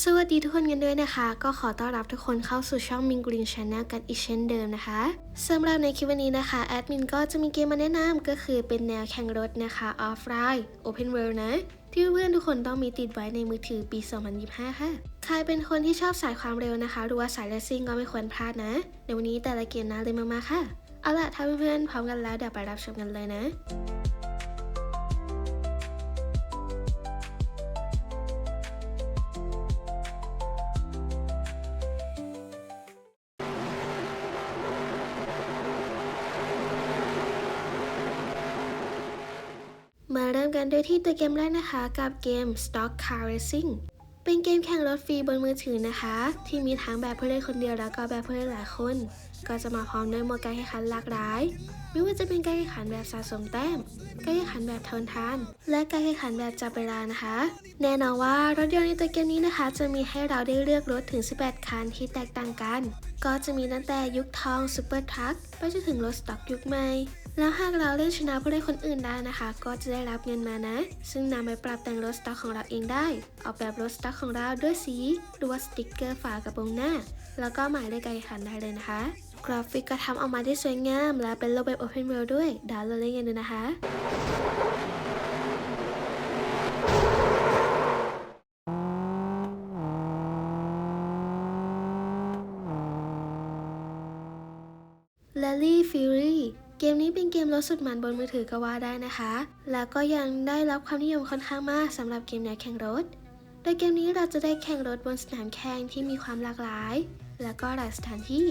สวัสดีทุกคนกันด้วยนะคะ ก็ขอต้อนรับทุกคนเข้าสู่ช่องมิงกรีนชาแนลกันอีกเช่นเดิมนะคะสำหรับในคลิปวันนี้นะคะ แอดมินก็จะมีเกมมาแนะนำก็คือเป็นแนวแข่งรถนะคะออฟไลน์ Open World นะ ที่เพื่อนทุกคนต้องมีติดไว้ในมือถือปี 2025 ค่ะ ใครเป็นคนที่ชอบสายความเร็วนะคะหรือว่าสายเลสซิ่งก็ไม่ควรพลาดนะในวันนี้แต่ละเกมน่าเลยมากๆค่ะเอาล่ะถ้าเพื่อนๆพร้อมกันแล้วเดี๋ยวไปรับชมกันเลยนะ ริ่มกันด้วยที่ตัวเกมแรกนะคะกับเกม Stock Car Racing เป็นเกมแข่งรถฟรีบนมือถือนะคะ ที่มีทั้งแบบผู้เล่นคนเดียวแล้วก็แบบผู้เล่นหลายคน ก็จะมาพร้อมด้วยโหมดการแข่งขันหลากหลาย ไม่ว่าจะเป็นการแข่งขันแบบสะสมแต้ม การแข่งขันแบบทนทาน และการแข่งขันแบบจับเวลานะคะ แน่นอนว่ารถยนต์ในตัวเกมนี้นะคะ จะมีให้เราได้เลือกรถถึง 18 คันที่แตกต่างกัน ก็จะมีตั้งแต่ยุคทองซูเปอร์ทรัคไปจนถึงรถสต็อกยุคใหม่ แล้วหากเราเล่นชนะผู้เล่นคนอื่นได้นะคะ ก็จะได้รับเงินมานะ ซึ่งนำไปปรับแต่งรถสต็อกของเราเองได้ ออกแบบรถสต็อกของเราด้วยสีหรือว่าสติกเกอร์ฝากระโปรงหน้า แล้วก็หมายเลขการแข่งขันได้เลยนะคะ กราฟิกก็ทำออกมาได้สวยงาม และเป็นโลกแบบ Open World ด้วยดาวน์โหลดเล่นกันดูนะคะ เกมนี้เป็นเกมรถสุดมันบนมือถือก็ว่าได้นะคะ แล้วก็ยังได้รับความนิยมค่อนข้างมากสำหรับเกมแนวแข่งรถ โดยเกมนี้เราจะได้แข่งรถบนสนามแข่งที่มีความหลากหลาย แล้วก็หลายสถานที่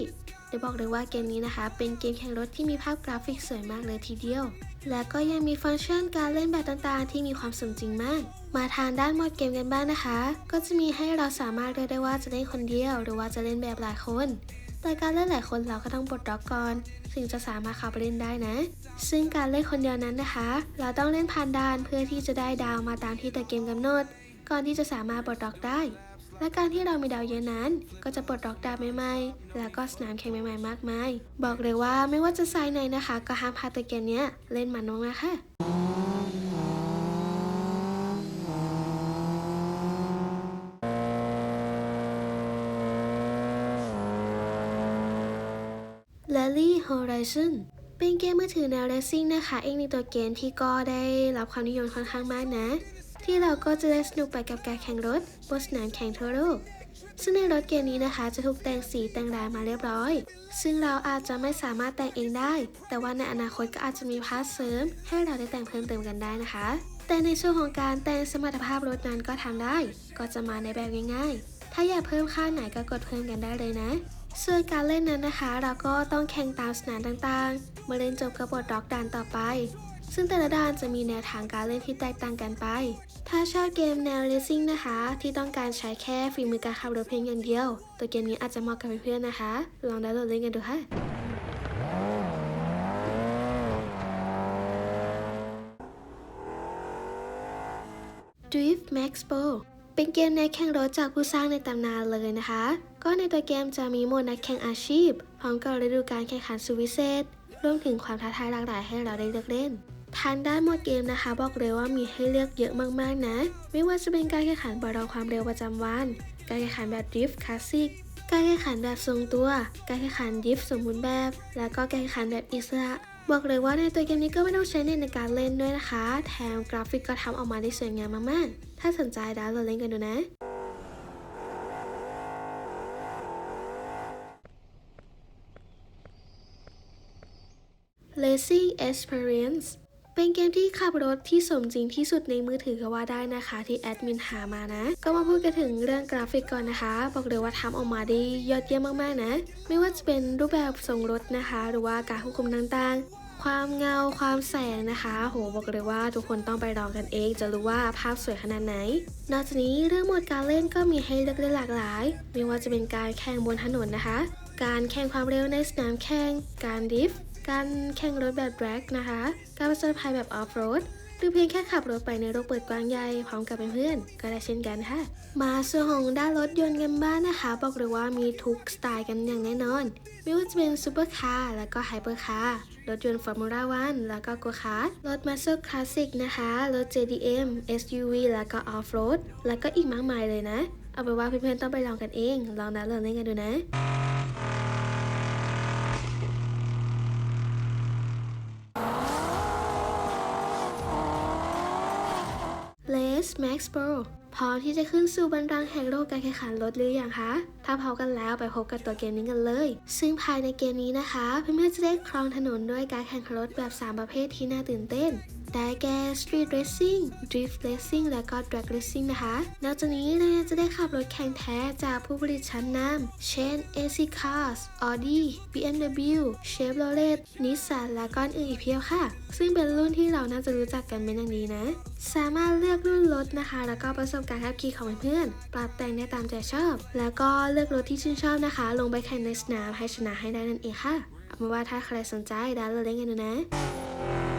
ได้บอกเลยว่าเกมนี้นะคะ เป็นเกมแข่งรถที่มีภาพกราฟิกสวยมากเลยทีเดียว และก็ยังมีฟังก์ชันการเล่นแบบต่างๆ ที่มีความสมจริงมาก มาทางด้านโหมดเกมกันบ้างนะคะ ก็จะมีให้เราสามารถเลือกได้ว่าจะเล่นคนเดียว หรือว่าจะเล่นแบบหลายคน แต่การเล่นหลายคนเราก็ต้องปลดล็อกก่อนถึงจะสามารถเข้าไปเล่นได้นะ ซึ่งการเล่นคนเดียวนั้นนะคะ เราต้องเล่นผ่านด่านเพื่อที่จะได้ดาวมาตามที่แต่เกมกำหนด ก่อนที่จะสามารถปลดล็อกได้ และการที่เรามีดาวเยอะนั้น ก็จะปลดล็อกดาวใหม่ๆ แล้วก็สนามแข่งใหม่ๆ มากมาย บอกเลยว่าไม่ว่าจะไซส์ไหนนะคะ ก็ห้ามพลาดตัวเกมนี้เล่นมันมากๆค่ะ Horizon เป็นเกมมือถือแนว Racing นะคะเองในตัวเกมที่ก็ได้รับความนิยมค่อนข้างมากนะ ที่เราก็จะได้สนุกไปกับการแข่งรถบนสนามแข่งทั่วโลกซึ่งในรถเกมนี้นะคะจะถูกแต่งสีแต่งลายมาเรียบร้อย ซึ่งเราอาจจะไม่สามารถแต่งเองได้ แต่ว่าในอนาคตก็อาจจะมีพาร์ทเสริม ให้เราได้แต่งเพิ่มเติมกันได้นะคะ แต่ในช่วงของการแต่งสมรรถภาพรถนั้นก็ทำได้ ก็จะมาในแบบง่ายๆ ถ้าอยากเพิ่มค่าไหนก็กดเพิ่มกันได้เลยนะ ส่วนการเล่นนั้นนะคะ เราก็ต้องแข่งตามสนามต่างๆเมื่อเล่นจบก็ปลดล็อกด่านต่อไป ซึ่งแต่ละด่านจะมีแนวทางการเล่นที่แตกต่างกันไป ถ้าชอบเกมแนว Racing นะคะ ที่ต้องการใช้แค่ฝีมือการขับรถเพียงอย่างเดียว ตัวเกมนี้อาจจะเหมาะกับเพื่อนๆนะคะ ลองดาวน์โหลดเล่นกันดูค่ะ Drift Max Pro เป็นเกมในแข่งรถจากผู้สร้างในตำนานเลยนะคะ ก็ในตัวเกมจะมีโหมดนักแข่งอาชีพ พร้อมกับฤดูการแข่งขันสุดวิเศษ รวมถึงความท้าทายหลากหลายให้เราได้เลือกเล่น ทางด้านโหมดเกมนะคะ บอกเลยว่ามีให้เลือกเยอะมากๆนะ ไม่ว่าจะเป็นการแข่งขันบอลความเร็วประจำวัน การแข่งขันแบบดริฟต์คลาสสิก การแข่งขันแบบทรงตัว การแข่งขันดริฟต์สมบูรณ์แบบ แล้วก็การแข่งขันแบบอิสระบอกเลยว่าในตัวเกมนี้ก็ไม่ต้องใช้เน็ตในการเล่นด้วยนะคะ แถมกราฟิกก็ทำออกมาได้สวยงามมากๆ ถ้าสนใจดาวน์โหลดเล่นกันดูนะ Racing Experience เป็นเกมที่ขับรถที่สมจริงที่สุดในมือถือก็ว่าได้นะคะที่แอดมินหามานะ ก็มาพูดกันถึงเรื่องกราฟิกก่อนนะคะ บอกเลยว่าทำออกมาได้ยอดเยี่ยมมากๆนะ ไม่ว่าจะเป็นรูปแบบทรงรถนะคะ หรือว่าการควบคุมต่างๆ ความเงาความแสงนะคะ โหบอกเลยว่าทุกคนต้องไปลองกันเอง จะรู้ว่าภาพสวยขนาดไหน นอกจากนี้เรื่องโหมดการเล่นก็มีให้เลือกได้หลากหลาย ไม่ว่าจะเป็นการแข่งบนถนนนะคะ การแข่งความเร็วในสนามแข่งการดริฟ การแข่งรถแบบแร็กนะคะ การประจนภัยแบบออฟโรด หรือเพียงแค่ขับรถไปในโลกเปิดกว้างใหญ่พร้อมกับเพื่อนๆก็ได้เช่นกันค่ะ มาส่วนของด้านรถยนต์กันบ้างนะคะ บอกเลยว่ามีทุกสไตล์กันอย่างแน่นอน ไม่ว่าจะเป็นซูเปอร์คาร์แล้วก็ไฮเปอร์คาร์ รถยนต์ฟอร์มูล่าวันแล้วก็โกคาร์รถมาสเตอร์คลาสสิกนะคะ รถ JDM SUV แล้วก็ออฟโรด แล้วก็อีกมากมายเลยนะ เอาเป็นว่าเพื่อนๆต้องไปลองกันเอง ลองนัดลองเล่นกันดูนะ Max Pro พร้อมที่จะขึ้นสู่บันลังก์แห่งโลกการแข่งขันรถหรือยังคะ ถ้าพร้อมกันแล้วไปพบกับตัวเกมนี้กันเลย ซึ่งภายในเกมนี้นะคะ เพื่อนๆจะได้ครองถนนด้วยการแข่งขันรถแบบ 3 ประเภทที่น่าตื่นเต้น ได้แก่ Street Racing Drift Racing และก็ Drag Racing นะคะ นอกจากนี้เรายังจะได้ขับรถแข่งแท้จากผู้ผลิตชั้นนำเช่น AC Cars Audi BMW Chevrolet Nissan และก็อื่นอีกเพียบค่ะ ซึ่งเป็นรุ่นที่เราน่าจะรู้จักกันเป็นอย่างดีนะ สามารถเลือกรุ่นรถนะคะ แล้วก็ประสบการณ์ขับขี่ของเพื่อนๆปรับแต่งได้ตามใจชอบ แล้วก็เลือกรถที่ชื่นชอบนะคะ ลงไปแข่งในสนามให้ชนะให้ได้นั่นเองค่ะเอาเป็นว่าถ้าใครสนใจดาวน์โหลดเล่นกันดูนะ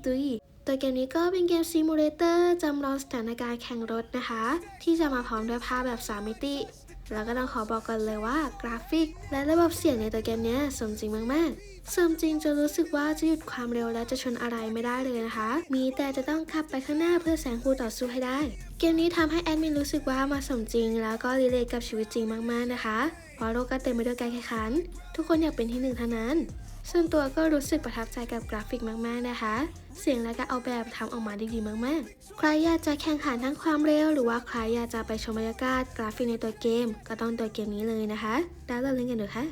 3ตัวเกมนี้ก็เป็นเกมซิมูเลเตอร์จำลองสถานการณ์แข่งรถนะคะ ที่จะมาพร้อมด้วยภาพแบบ 3 มิติ แล้วก็ต้องขอบอกกันเลยว่ากราฟิก และระบบเสียงในตัวเกมนี้สมจริงมากๆ สมจริงจนรู้สึกว่าจะหยุดความเร็วและจะชนอะไรไม่ได้เลยนะคะ มีแต่จะต้องขับไปข้างหน้าเพื่อแซงคู่ต่อสู้ให้ได้ เกมนี้ทำให้แอดมินรู้สึกว่ามาสมจริง แล้วก็รีเลทกับชีวิตจริงมากๆนะคะเพราะโลกก็เต็มไปด้วยการแข่งขัน ทุกคนอยากเป็นที่หนึ่งเท่านั้น ส่วนตัวก็รู้สึกประทับใจกับกราฟิกมาก ๆ นะคะ เสียงและการออกแบบทำออกมาด้ดีมาก ๆ ใครอยากจะแข่งขันทั้งความเร็ว หรือว่าใครอยากจะไปชมบรรยากาศกราฟิกในตัวเกม ก็ต้องตัวเกมนี้เลยนะคะ ดาวน์โหลดเล่นกันดูค่ะ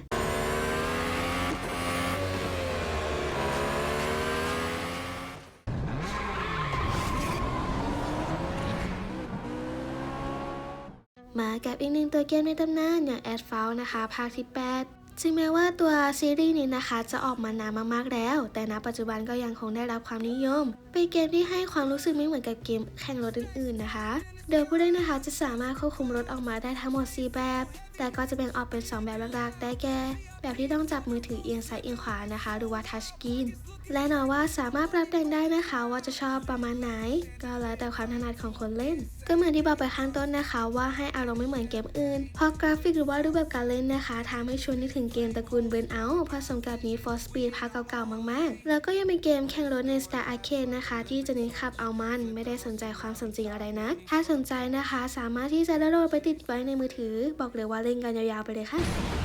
มากับอีกหนึ่งตัวเกมในตำนานอย่าง a d f a l นะคะ ภาคที่ 8 ถึงแม้ว่าตัวซีรีส์นี้นะคะจะออกมานานมากๆแล้ว แต่ณปัจจุบันก็ยังคงได้รับความนิยม เป็นเกมที่ให้ความรู้สึกไม่เหมือนกับเกมแข่งรถอื่นๆนะคะ โดยผู้เล่นนะคะจะสามารถควบคุมรถออกมาได้ทั้งหมด 4 แบบ แต่ก็จะแบ่งออกเป็น 2 แบบหลักๆ ได้แก่แบบที่ต้องจับมือถือเอียงซ้ายเอียงขวานะคะ หรือว่าทัชสกรีนและนอว่าสามารถปรับแต่งได้นะคะว่าจะชอบประมาณไหน ก็แล้วแต่ความถนัดของคนเล่น ก็เหมือนที่บอกไปข้างต้นนะคะว่าให้อารมณ์ไม่เหมือนเกมอื่น เพราะกราฟิกหรือว่ารูปแบบการเล่นนะคะทำให้ชวนนึกถึงเกมตระกูลเบิร์นเอาผสมกับ Need for Speed ภาคเก่าๆมากๆ แล้วก็ยังเป็นเกมแข่งรถในสไตล์อาร์เคดนะคะ ที่จะเน้นขับเอามัน ไม่ได้สนใจความสมจริงอะไรนะ ถ้าสนใจนะคะสามารถที่จะดาวน์โหลดไปติดไว้ในมือถือ บอกเลยว่าเล่นกันยาวๆไปเลยค่ะ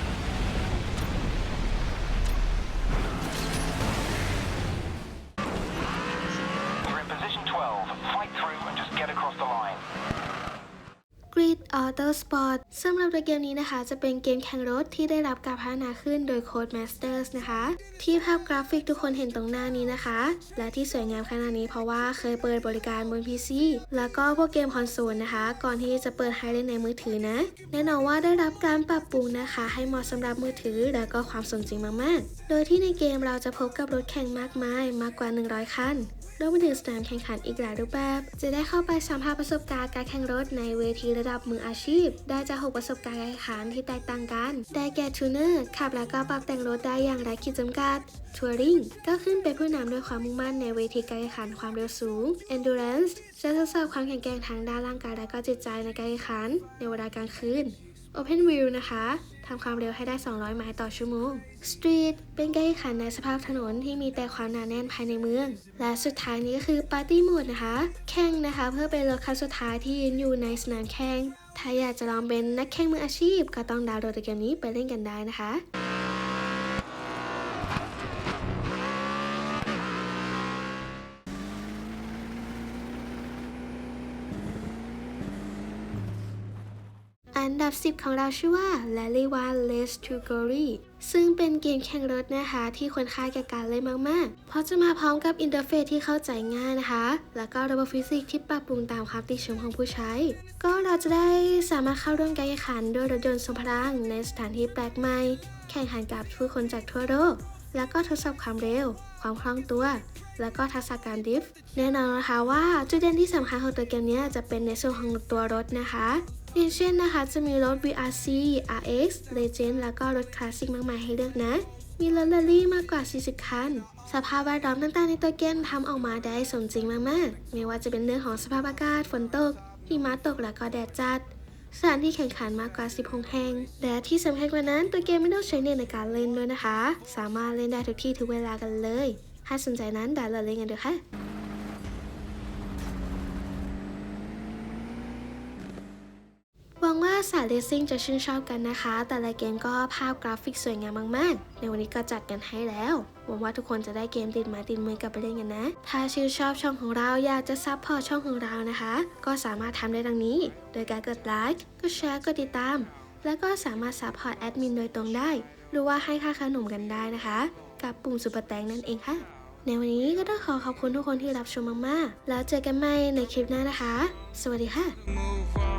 Auto Sport สำหรับตัวเกมนี้นะคะ จะเป็นเกมแข่งรถที่ได้รับการพัฒนาขึ้นโดย Codemasters นะคะ ที่ภาพกราฟิกทุกคนเห็นตรงหน้านี้นะคะ และที่สวยงามขนาดนี้เพราะว่าเคยเปิดบริการบน PC แล้วก็พวกเกมคอนโซลนะคะ ก่อนที่จะเปิดให้เล่นในมือถือนะ แน่นอนว่าได้รับการปรับปรุงนะคะ ให้เหมาะสำหรับมือถือ และก็ความสมจริงมากๆ โดยที่ในเกมเราจะพบกับรถแข่งมากมายมากกว่า 100 คัน รวมไปถึงสนามแข่งขันอีกหลายรูปแบบ จะได้เข้าไปสัมผัสประสบการณ์การแข่งรถในเวทีระดับมืออาชีพ ได้จากหกประสบการณ์การแข่งขันที่แตกต่างกัน ได้แก่ทูเนอร์ขับแล้วก็ปรับแต่งรถได้อย่างไร้ขีดจำกัดทัวริงก็ขึ้นเป็นผู้นำด้วยความมุ่งมั่นในเวทีการแข่งขันความเร็วสูง endurance จะทดสอบความแข็งแกร่งทางด้านร่างกายและก็จิตใจในการแข่งขัน ในเวลากลางคืน Open Wheel นะคะ ทำความเร็วให้ได้ 200 ไมล์ต่อชั่วโมง สตรีทเป็นการแข่งขันในสภาพถนนที่มีแต่ความหนาแน่นภายในเมือง และสุดท้ายนี้ก็คือปาร์ตี้มูดนะคะ แข่งนะคะ เพื่อเป็นรถคันสุดท้ายที่ยืนอยู่ในสนามแข่ง ถ้าอยากจะลองเป็นนักแข่งมืออาชีพ ก็ต้องดาวน์โหลดเกมนี้ไปเล่นกันได้นะคะ อันดับ 10 ของเราชื่อว่า Rally One Race to Glory ซึ่งเป็นเกมแข่งรถนะคะ ที่ควรค่าแก่การเล่นมาก ๆ เพราะจะมาพร้อมกับอินเทอร์เฟซที่เข้าใจง่ายนะคะ แล้วก็ระบบฟิสิกส์ที่ปรับปรุงตามความติชมของผู้ใช้ ก็เราจะได้สามารถเข้าร่วมการแข่งขันด้วยรถยนต์ทรงพลังในสถานที่แปลกใหม่ แข่งขันกับผู้คนจากทั่วโลก แล้วก็ทดสอบความเร็ว ความคล่องตัว แล้วก็ทักษะการดริฟต์แน่นอนนะคะว่าจุดเด่นที่สำคัญของตัวเกมนี้จะเป็นในส่วนของตัวรถนะคะ อย่างเช่นนะคะ จะมีรถ VRC RX Legend แล้วก็รถคลาสสิกมากมายให้เลือกนะ มีรถแรลลี่มากกว่า 40 คัน สภาพแวดล้อมต่างๆในตัวเกมทำออกมาได้สมจริงมากๆ ไม่ว่าจะเป็นเรื่องของสภาพอากาศ ฝนตก หิมะตกแล้วก็แดดจัด สถานที่แข่งขันมากกว่า 16 แห่ง และที่สำคัญกว่านั้นตัวเกมไม่ต้องใช้เน็ตในการเล่นด้วยนะคะ สามารถเล่นได้ทุกที่ทุกเวลากันเลย ถ้าสนใจนั้นดาวน์โหลดเล่นกันเถอะค่ะ หวังว่า สายเลสซิ่งจะชื่นชอบกันนะคะ แต่ละเกมก็ภาพกราฟิกสวยงามมากๆ ในวันนี้ก็จัดกันให้แล้วหวังว่าทุกคนจะได้เกมติดมาติดมือกลับไปเล่นกันนะ ถ้าชื่นชอบช่องของเราอยากจะซับพอร์ตช่องของเรานะคะ ก็สามารถทำได้ดังนี้ โดยการกดไลค์กดแชร์กดติดตาม แล้วก็สามารถซัพพอร์ตแอดมินโดยตรงได้ หรือว่าให้ค่าขนมกันได้นะคะ กับปุ่มสุปร์แตงนั่นเองค่ะในวันนี้ก็ต้องขอขอบคุณทุกคนที่รับชมมากๆ แล้วเจอกันใหม่ในคลิปหน้านะคะ สวัสดีค่ะ